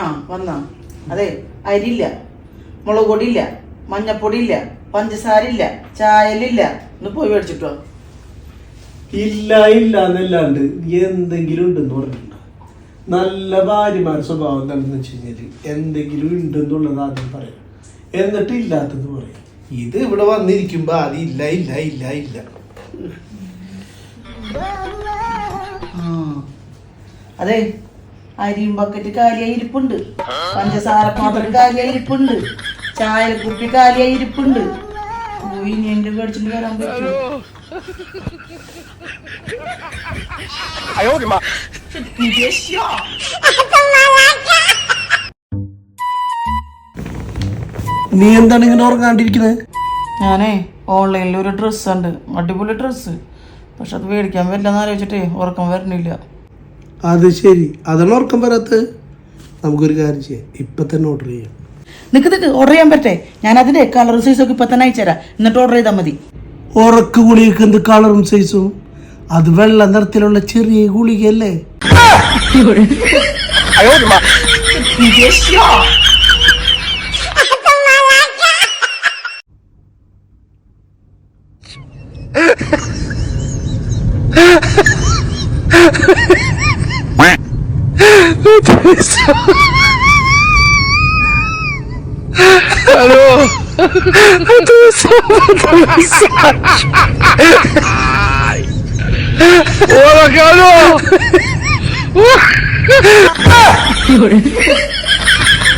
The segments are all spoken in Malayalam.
ആ വന്നോ. അതെ അരില്ല മുളക് പൊടിയില്ല മഞ്ഞപ്പൊടിയില്ല പഞ്ചസാരയില്ല ചായലില്ല. ഒന്ന് പോയി മേടിച്ചിട്ടോ. ഇല്ല ഇല്ല എന്നല്ലാണ്ട് എന്തെങ്കിലും ഉണ്ടെന്ന് പറഞ്ഞിട്ടുണ്ട്? നല്ല ഭാര്യമാരുടെ സ്വഭാവം എന്താണെന്ന് വെച്ച് കഴിഞ്ഞാൽ എന്തെങ്കിലും ഉണ്ടെന്നുള്ളത് ആദ്യം പറയാം. എന്നിട്ട് ഇല്ലാത്തത് പറയാം. ഇത് ഇവിടെ വന്നിരിക്കുമ്പോ അത് ഇല്ല ഇല്ല ഇല്ല ഇല്ല. അതെ അരിയും ബക്കറ്റ് കാലിയായി ഇരിപ്പുണ്ട്. പഞ്ചസാര പാത്രം കാലിയായി ഇരിപ്പുണ്ട്. ചായക്കുപ്പി കാലിയായി ഇരിപ്പുണ്ട്. പോയി ഇനി എന്റെ മേടിച്ചിട്ട് വരാൻ പറ്റുമോ നീ എന്താണ് ഇങ്ങനെ ഉറങ്ങാണ്ടിരിക്കുന്നത് ഞാനേ ഓൺലൈനിൽ ഒരു ഡ്രസ്സ് ഉണ്ട് അടിപൊളി ഡ്രസ്സ് പക്ഷെ അത് മേടിക്കാൻ പറ്റില്ലെന്ന് ആലോചിച്ചിട്ടേ ഉറക്കം വരണില്ല. അത് ശരി. അതാണ് ഉറക്കം വരാത്തത്. നമുക്കൊരു കാര്യം ചെയ്യാം. ഇപ്പൊ തന്നെ ഓർഡർ ചെയ്യാം. നിക്ക് നിക്ക് ഓർഡർ ചെയ്യാൻ പറ്റേ? ഞാൻ അതിന്റെ കളർ സൈസ് ഒക്കെ ഇപ്പൊ തന്നെ അയച്ചുതരാം എന്നിട്ട് ഓർഡർ ചെയ്താൽ മതി. ഉറക്ക ഗുളികക്ക് എന്ത് കളറും സൈസും അത് വെള്ള നിറത്തിലുള്ള ചെറിയ ഗുളികയല്ലേ? aconteceu? Alô? Eu tô salvando a mensagem. Olá, Carol!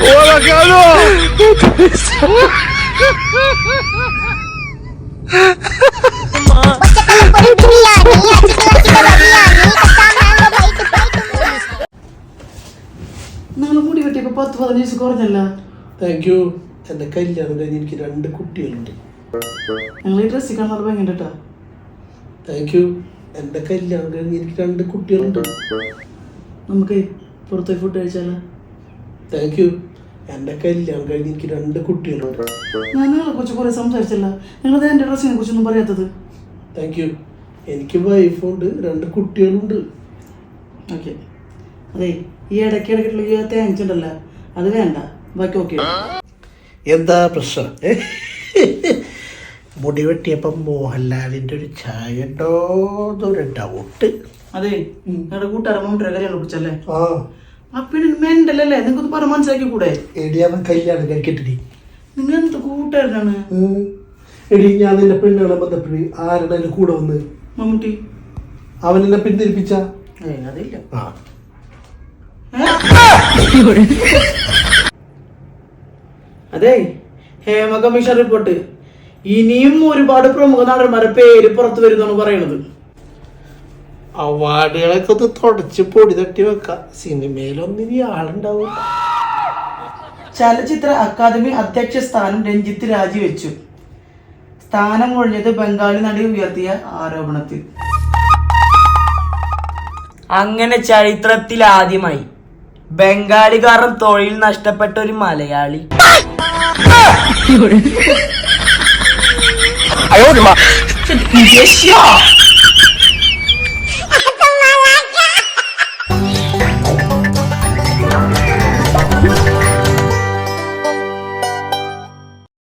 Olá, Carol! Eu tô. പത്ത് പതിനഞ്ച് കുറഞ്ഞല്ല. താങ്ക് യു എന്റെ കല്യാണം കഴിഞ്ഞ് എനിക്ക് രണ്ട് കുട്ടികളുണ്ട്. നിങ്ങൾ ഈ ഡ്രസ്സിൽ കാണാറ് ഭയങ്കര കേട്ടോ താങ്ക് യു എന്റെ കല്യാണം കഴിഞ്ഞ് എനിക്ക് രണ്ട് കുട്ടികളുണ്ട്. നമുക്ക് പുറത്തേക്ക് ഫുഡ് കഴിച്ചാലോ? താങ്ക് യു എന്റെ കല്യാണം കഴിഞ്ഞ് എനിക്ക് രണ്ട് കുട്ടികളുണ്ട്. ഞാൻ നിങ്ങളെ കുറിച്ച് കുറെ സംസാരിച്ചല്ല. നിങ്ങൾ എന്റെ ഡ്രസ്സിനെ കുറിച്ചൊന്നും പറയാത്തത്. താങ്ക് യു എനിക്ക് വൈഫുണ്ട് രണ്ട് കുട്ടികളുണ്ട്. ഓക്കെ അതെ ഈ ഇടയ്ക്ക് ഇടയ്ക്കുള്ള തേങ്ങ ഉണ്ടല്ലോ. അത് വേണ്ട. ബാക്കി ഓക്കെ എന്താ പ്രശ്നം? മുടി വെട്ടിയപ്പം മോഹൻലാലിന്റെ ഒരു ചായ ഉണ്ടോ എന്നൊരു ഡൗട്ട് അതെ നിങ്ങളുടെ കൂട്ടുകാരൻ കല്യാണം കുറിച്ചല്ലേ ആ. പിന്നെ മെന്റലല്ലേ നിങ്ങൾക്ക് പറഞ്ഞ മനസ്സിലാക്കി കൂടെ എടിയാന്ന് കല്യാണം കഴിക്കട്ടെ നിങ്ങൾ എന്ത് കൂട്ടുകാരനാണ്? എടി ഞാൻ നിന്റെ പെണ്ണുകളെ ബന്ധപ്പെട്ട് ആരുടെ കൂടെ വന്ന്? മമ്മൂട്ടി. അവൻ എന്നെ പിന്തിരിപ്പിച്ച? അതില്ല. ആ. അതെ ഹേമ കമ്മീഷൻ റിപ്പോർട്ട് ഇനിയും ഒരുപാട് പ്രമുഖ നടന്മാരെ പേര് പുറത്തു വരുന്നാണ് പറയണത് അവാർഡുകളൊക്കെ ഒന്ന് തുടച്ച് പൊടി തട്ടി വെക്കാം. സിനിമയിലൊന്നും ഇനി ചലച്ചിത്ര അക്കാദമി അധ്യക്ഷ സ്ഥാനം രഞ്ജിത്ത് രാജിവെച്ചു. സ്ഥാനം ഒഴിഞ്ഞത് ബംഗാളി നടി ഉയർത്തിയ ആരോപണത്തിൽ. അങ്ങനെ ചരിത്രത്തിൽ ആദ്യമായി ബംഗാളി കാരണം തൊഴിൽ നഷ്ടപ്പെട്ട ഒരു മലയാളി.